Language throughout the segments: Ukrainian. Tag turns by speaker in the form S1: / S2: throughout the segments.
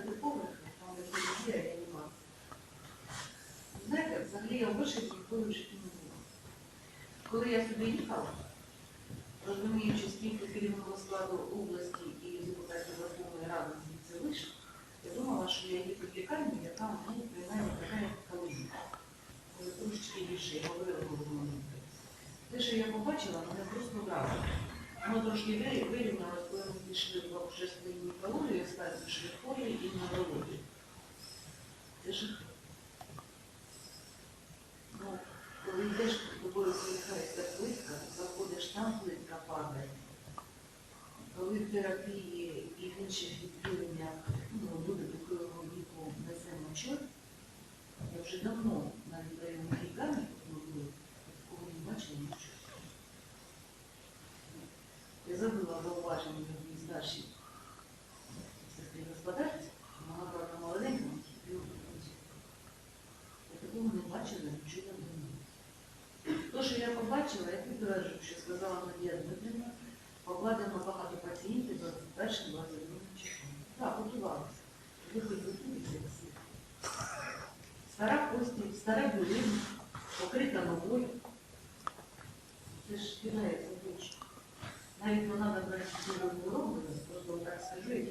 S1: три там реанімація. Знаєте, взагалі я в Вишиві ніколи в не була. Коли я сюди їхала, розуміючи, скільки керівного складу області і депутатів Верховної Ради звідси вийшло, я думала, що я їду в лікарню, яка ну, принаймні така як Калині. Коли трошечки більше я говорила головному. Те, що я побачила, мене просто вразило. Воно трошки вирі- вирівнялось, коли ми пішли в свою мікологію, стадію швидкої і неврології. Це ж ну, коли йдеш тобою приїхається плитка, заходиш там, плитка падає. Коли в терапії і в інших відділеннях ну, люди такого віку несемо чот, я вже давно навіть районних лікарнях, коли такого не бачила старші. Співгосподарці, мала брата молоденька і українців. Я такого не бачила, нічого давно. Те, що я побачила, я підтверджую, що сказала Надія Дмитрівна, покладено багато пацієнтів за першим 20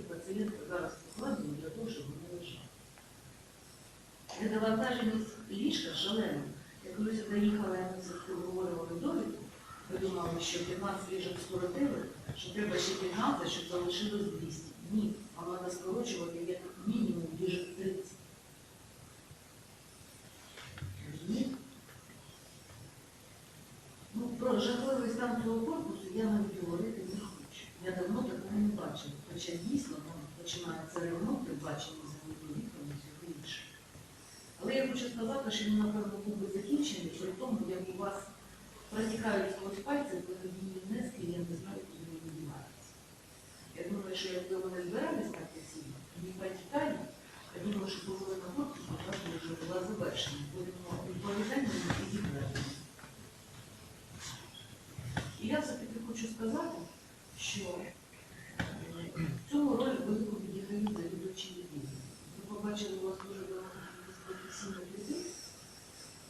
S1: пацієнти зараз покладені для того, щоб вони лежали. Недовантаженість ліжка шалена. Я коли сюди їхала, це говорила довідку, ви думали, що 15 ліжок скоротили, що треба ще 15, щоб залишилось 200. Ні, а треба скорочувати як мінімум ліжок 30. Розумієте? Ну, про жахливий стан цього корпусу я навіть говорити не хочу. Я давно такого не бачила. Хоча дійсно починається ремонт, бачення за віком і всього інше. Але я хочу сказати, що він, напевно, би закінчений, при тому, як у вас протікають сквозь пальці, благодійні внески, я не знаю, куди вони діваються. Я думаю, що якби вони збирались так постійно, тоді протікає, я думаю, що половина корпусу одразу вже була завершена. Будемо відповідальними і відповідальними. І я все-таки хочу сказати, що е, в цьому роль велику відіграють завідувачі відділу. Ви побачили, у вас дуже професійних людей,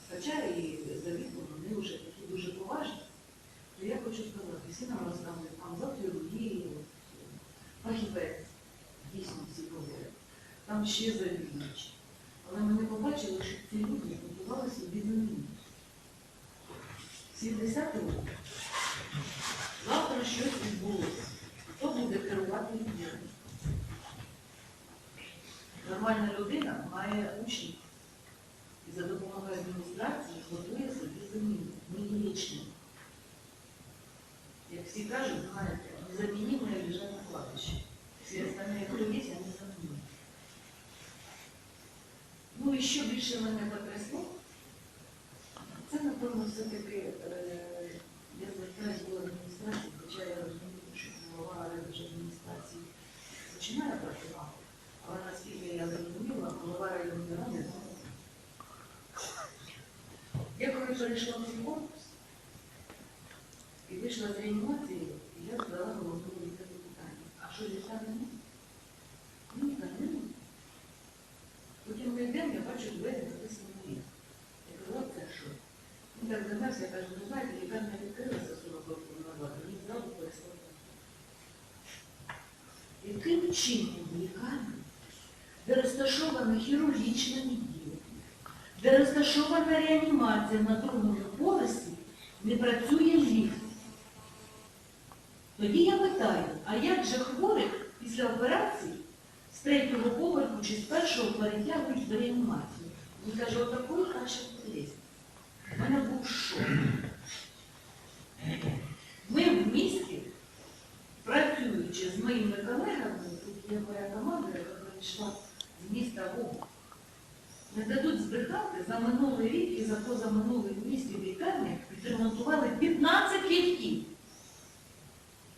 S1: хоча і за вони вже такі дуже поважні. То я хочу сказати, всі нам розказують, там за хірургію, фахівець, дійсно всі говорять. Там ще завідувачі. Але ми не побачили, що ці люди готували собі заміну. 70 років. Завтра щось відбулося. Хто буде керувати відділом? Нормальна людина має учнів і за допомогою адміністрації готує собі заміну. Є. Як всі кажуть, знаєте, незамінімое лежать на кладбищі. Всі остальні, хто є, вони. Ну і що більше мене потрясло, це, напевно, все-таки е, я звертаюся до адміністрації, хоча я розумію, що голова адміністрації починає працювати, але наскільки я зрозуміла, голова районної ради. Я коли перейшла в корпус і вийшла з реанімації, я задала головному лікарю питання, а що лікаря немає? Ну, лікаря немає. Потім ми йдемо, я бачу двері написано «Лікар». Я «От це що? Він так замерз, я кажу, ну знаєте, лікарня відкрилася 40 років назад, мені зразу перестало. Яким чином в лікарні, де розташоване хірургічне відділення, де розташована реанімація на другому поверсі, не працює ліфт? Тоді я питаю, а як же хворих після операції з третього поверху чи з першого перетягують в реанімацію? Він каже, отакої краще лізти. У мене був шок. Ми в місті, працюючи з моїми колегами, тут є моя команда, яка прийшла з міста область, не дадуть збрехати за минулий рік і за позаминулий в місті в лікарнях відремонтували 15 ліфтів.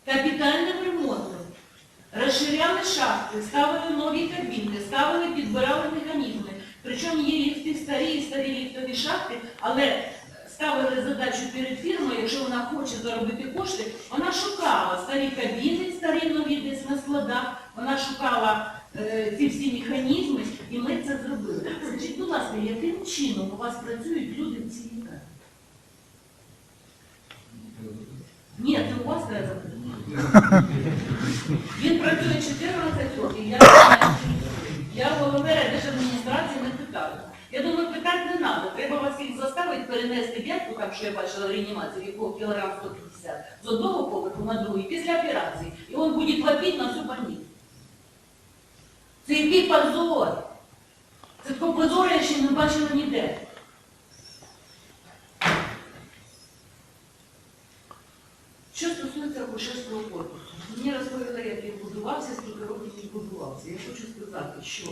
S1: Капітальним ремонтом. Розширяли шахти, ставили нові кабіни, ставили, підбирали механізми. Причому є ліфти старі і старі ліфтові шахти, але ставили задачу перед фірмою, якщо вона хоче заробити кошти, вона шукала старі кабіни, старі нові десь на складах, вона шукала ці всі механізми, і ми це зробили. Скажіть, будь ласка, яким чином у вас працюють люди в цій лікарні? Ні, це у вас треба запитати. Він працює 14 років, я, я волонтера держадміністрації не питаю. Я думаю, питати не треба. Треба вас їх заставити перенести дядьку, там, що я бачила в реанімації, якого кілограм 150, з одного поверху на другий, після операції. І він буде хлопити на всю больницю. Це який позор. Це такого позору я ще не бачила ніде. Що стосується акушерського корпусу, мені розповіли, як він будувався, скільки років він будувався. Я хочу сказати, що,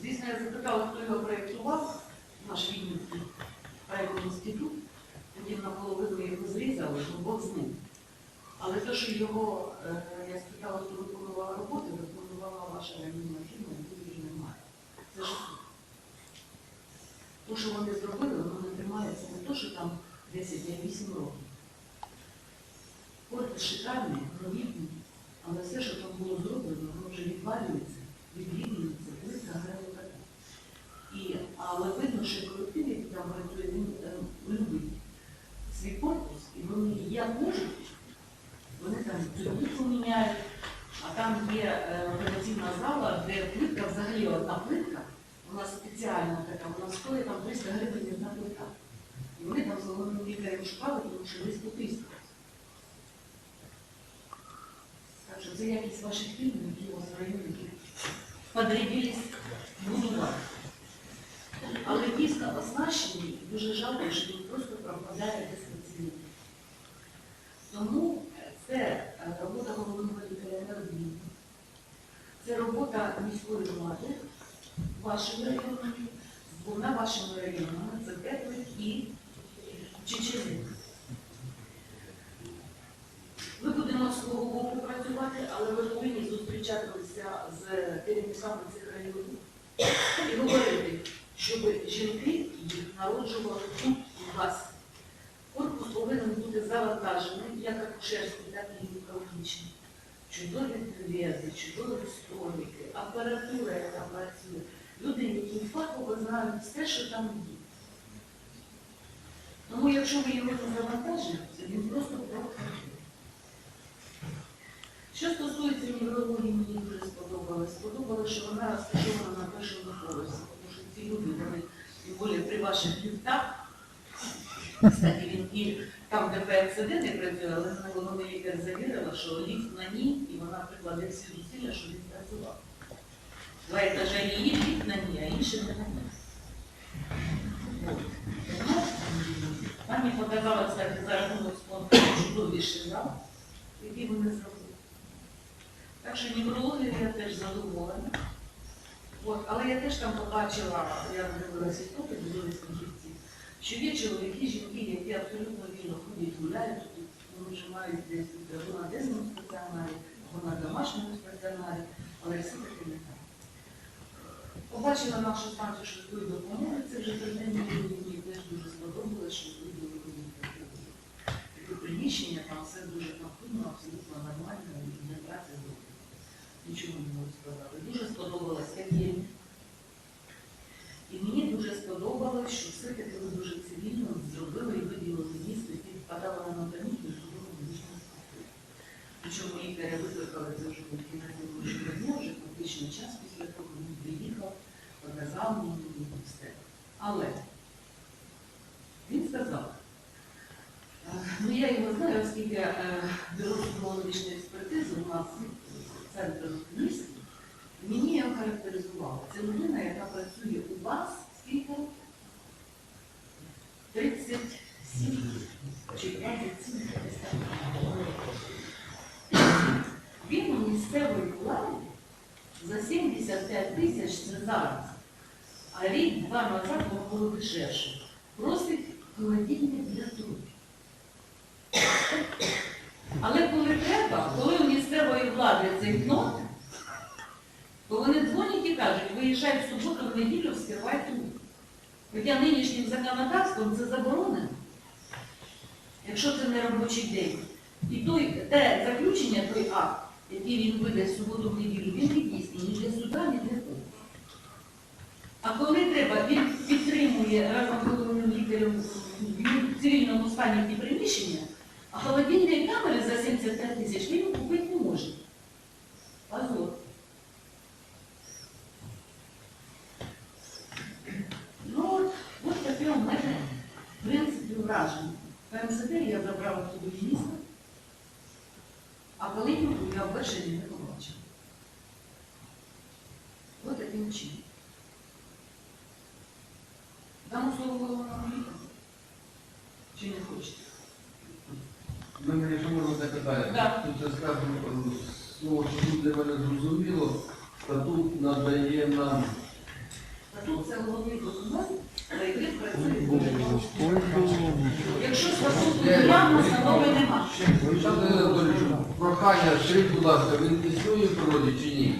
S1: звісно, я запитала, хто його проєктував, наш Вінницький проєктний інститут, потім наполовину його зрізали, ну Бог з ним. Але те, що його, е, я спитала, хто ваша яку вже немає. Це жахливо. Те, що вони зробили, воно не тримається не те, що там 10, а 8 років. Корпус шикарний, новітній, але все, що там було зроблено, воно вже відвалюється, відрівнюється, плитка грає така. І, але видно, що колектив, який там працює, він е, любить свій корпус, і вони як можуть, вони там цю плитку міняють, а там є е, операційна зала, де плитка взагалі одна плитка, вона спеціальна така, вона стоїть там 300 гривень одна плитка. І вони там з головним лікарем шукали, тому що десь по тисячу. Так що це якість ваших фільмів, які у вас в районі подрядились будувати. Але дійсно оснащені, дуже жалко, що він просто пропадає без працівників. Тому це е, робота головного лікаря неодмінна. Це робота міської влади, вашими районами, двома вашими районами, це Теплик і Чечевик. Ми будемо з свого боку працювати, але ви повинні зустрічатися з керівниками цих районів і говорити, щоб жінки їх народжували тут у вас. Корпус повинен бути завантажений як акушерський, так і гінекологічний. Чудові підв'язи, чудові столики, апаратура, яка працює. Люди, які фахово знають все, що там є. Тому якщо ви його не завантажуєте, він просто проходить. Що стосується неврології, мені дуже сподобалось. Сподобалось, що вона розташована на першому поверсі, тому що ці люди, вони тим більше при ваших ліфтах, кстати, він і там, де ПМСД не працює, але головний лікар завірила, що ліфт на ній, і вона прикладе всі зусилля, щоб він працював. Два етажа її, ліфт на ній, а інші не на ній. Тому Пані показала, кстати, за рахунок спонсорів чудовіший зал, який вони зробили. Так що неврологію я теж задоволена. От, але я теж там побачила, я дивилася істопи дивилися фахівців, що є чоловіки, жінки, які абсолютно вільно ходять, гуляють, вони вже мають десь або на дезному стаціонарі, або на домашньому стаціонарі, але всі таки не так. Побачила нашу станцію швидкої допомоги, це вже триденні люди, мені теж дуже сподобалося, що люди виходять таке приміщення, там все дуже комфортно, абсолютно нормально, і для праці добре. Нічого не можу сказати. Дуже сподобалась Катєнь. І мені дуже сподобалось, що все-таки ви дуже цивільно зробили і виділили місто, яке впадало на анатомічну судову медичну структуру. Причому лікаря викликали в кінці робочого дня, вже фактично час після того він приїхав, показав мені і все. Але він сказав, ну я його знаю, оскільки е, бюро судово-медичної експертизи у нас центр в місті, мені його характеризували. Це людина, яка працює у вас скільки років? 37 чи 27 десь так. Він у місцевої влади за 75 тисяч це зараз, а рік-два назад воно було дешевше. Просить холодильник для трупів. Але коли треба, коли у місцевої влади цей кнот, то вони дзвонять і кажуть, виїжджай в суботу, в неділю, вскривай труп. Хоча нинішнім законодавством це заборонено, якщо це не робочий день. І той, те заключення, той акт, який він видає в суботу в неділю, він не дійсний ні для суда, ні для кого. А коли треба, він підтримує разом з головним лікарем в цивільному стані ті приміщення, а холодильні камери за 75 тисяч він купити не може. Позор. Ну, от, от таке у мене, в принципі, враження. ПМСД я міністра, а Калинівку я вперше не побачила. Ось таким чином. Слово головному лікарю. Чи не хочете?
S2: У мене, якщо можна запитання,
S1: Да.
S2: тут це сказано е, слово, що тут для мене зрозуміло, статут надає нам
S1: А тут це головний документ, за який працює
S2: прохання, скажіть, будь ласка, він існує в природі чи ні?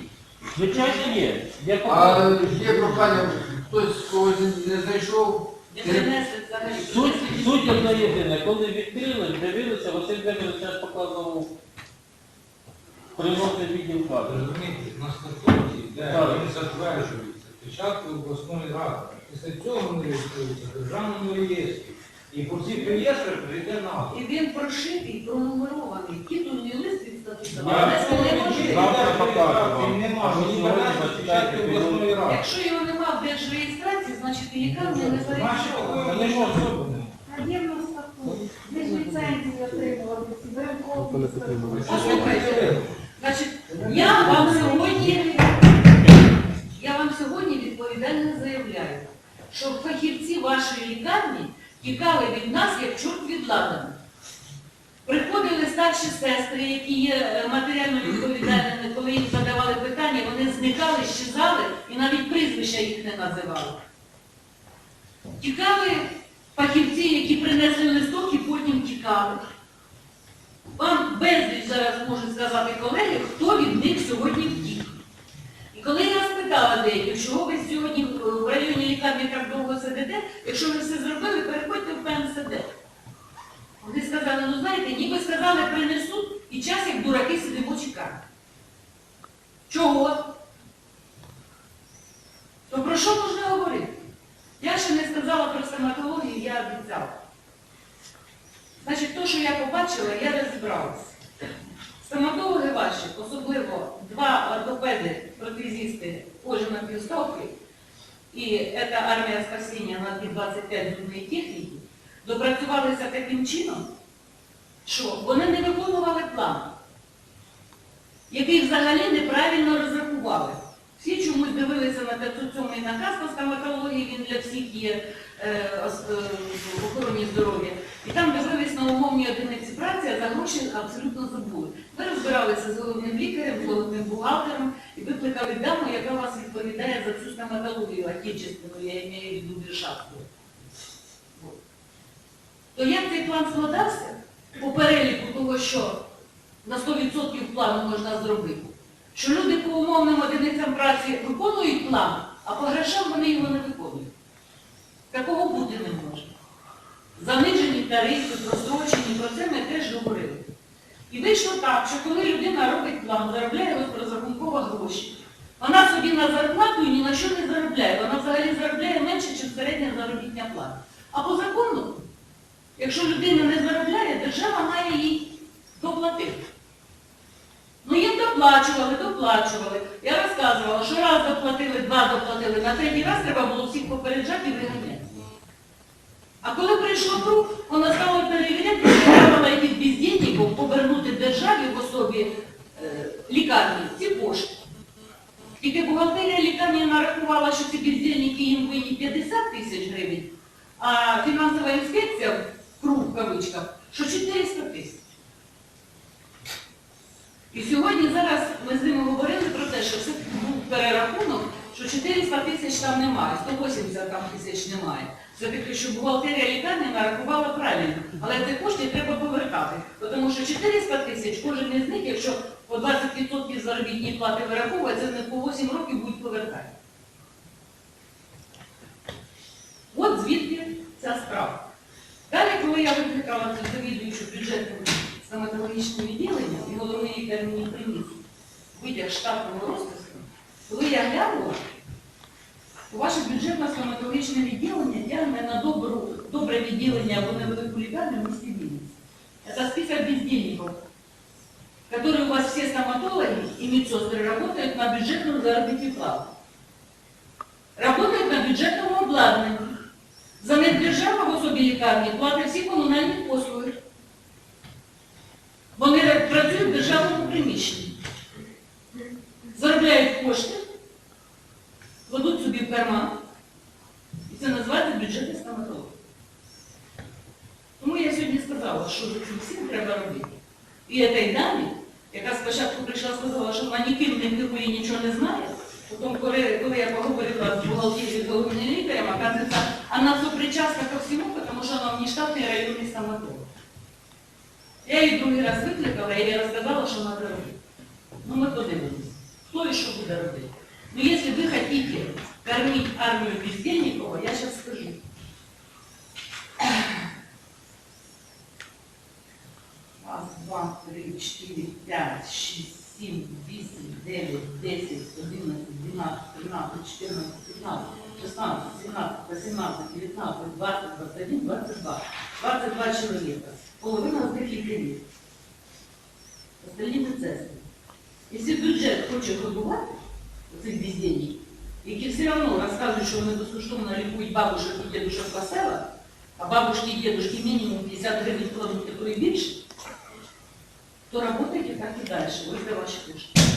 S3: Звичайно є. Я
S2: А є прохання, хтось когось не знайшов?
S3: Суть, суть одна єдина. Коли відкрили, дивилися, Василь Демирович зараз показував приносний відділ кадрів.
S4: Розумієте, на статуті, де
S3: Так.
S4: він затверджується спочатку обласної ради, після цього вони реєструються в державному реєстрі. І по цих реєстрах прийде назва.
S1: І він прошитий, пронумерований. Титульний лист від статуту.
S3: Я-
S1: Внести не може.
S3: Завтра покажу вам. А ви
S4: мені
S3: сьогодні
S4: перенесли
S3: зачитайте
S4: спочатку обласної ради.
S1: Якщо його нема в держреєстрації, значить і лікарня не
S4: Значить,
S1: зареєстрована.
S4: такої не може бути.
S5: Нас статут. Ми ж ліцензії отримували, беремо.
S1: Послухайте, значить, я вам сьогодні, я вам сьогодні відповідально заявляю, що фахівці вашої лікарні тікали від нас, як чорт від ладану. Приходили старші сестри, які є е, матеріально відповідальними, коли їм задавали питання, вони зникали, щезали і навіть прізвища їх не називали. Тікали фахівці, які принесли листок і потім тікали. Вам безліч зараз можуть сказати колеги, хто від них сьогодні втік. Коли я спитала деяких, чого ви сьогодні в районі лікарні так довго сидите, якщо ви все зробили, переходьте в ПМСД. Вони сказали, ну знаєте, ніби сказали, принесуть, і час, як дураки, сидимо чекаємо. Чого? То про що можна говорити? Я ще не сказала про стоматологію, я обіцяла. Значить, то, що я побачила, я розібралася. Стоматологи ваші, особливо два ортопеди, протезісти, кожен на півставки, і ця армія спасіння на ті 25 зубної техніки, допрацювалися таким чином, що вони не виконували план, який взагалі неправильно розрахували. Всі чомусь дивилися на 507 наказ по стоматології, він для всіх є е, е, в охороні здоров'я. І там дивились на умовні одиниці праці, а за гроші абсолютно забули. Ми розбиралися з головним лікарем, головним бухгалтером і викликали даму, яка вас відповідає за всю стоматологію отечественну, я маю в виду державну. То як цей план складався по переліку того, що на 100% плану можна зробити? Що люди по умовним одиницям праці виконують план, а по грошам вони його не виконують. Такого бути не може. Занижені тарифи, прострочені, про це ми теж говорили. І вийшло так, що коли людина робить план, заробляє розрахунково гроші, вона собі на зарплату ні на що не заробляє. Вона взагалі заробляє менше, ніж середня заробітня плата. А по закону, якщо людина не заробляє, держава має їй доплатити. Ну їм доплачували, доплачували. Я розказувала, що раз доплатили, два доплатили, на третій раз треба було всіх попереджати і виганяти. А коли прийшло круг, вона стала перевіряти, що яких бездільників повернути державі в особі е, лікарні ці кошти. Тільки бухгалтерія лікарні нарахувала, що ці бездільники їм винні 50 тисяч гривень, а фінансова інспекція, в круг в кавичках, що 400 тисяч. І сьогодні зараз ми з ними говорили про те, що це був перерахунок, що 400 тисяч там немає, 180 там тисяч немає. Все-таки, що бухгалтерія лікарні нарахувала правильно, але ці кошти треба повертати. Тому що 400 тисяч, кожен із них, якщо по 20% заробітної плати вираховує, це не по 8 років будуть повертати. От звідки ця справа. Далі, коли я викликала цю завідуючу бюджетним стоматологічним відділенням, і головний лікар мені приніс витяг штатного розпису, коли я глянула, то ваше бюджетно-стоматологічне відділення тягне на добру, добре відділення або невелику лікарню в місті Вінниці. Это список бездельников, которые у вас все стоматологи и медсестры работают на бюджетную заработную плату. Работают на бюджетному обладнанні. За недержава в особі лікарні платить всі комунальні послуги. Вони ре- працюють в державному приміщенні. Заробляють кошти, кладуть собі в карман. І це називається бюджетний стоматолог. Тому я сьогодні сказала, що всім треба робити. І цій дамі, яка спочатку прийшла сказала, що вона ніким не керує, нічого не знає. Потім, коли, коли я поговорила з бухгалтерією з головним лікарем, оказується, вона сопричастна ко всьому, тому що вона внештатний районний стоматолог. Я її другий раз викликала і я розказала, що треба робити. Ну, ми подивимось, хто і що буде робити. Ну, якщо ви хотите кормить армію бездельникова, я зараз скажу. Раз, два, три, чотири, п'ять, шість, сім, вісім, дев'ять, десять, одинадцять, дванадцять, тринадцять, чотирнадцять, п'ятнадцять, шістнадцять, сімнадцять, вісімнадцять, дев'ятнадцять, двадцять, двадцять один, двадцять два. Двадцять два чоловіка. Половина з них лікарів. Остальні медсестри. Якщо бюджет хоче годувати цих бездельників, які все одно розказують, що вони безкоштовно лікують бабушек і дедушек по селах, а бабушки і дедушки мінімум 50 гривень кладуть, такої більше, то работайте так і далі, ось для ваші кошти.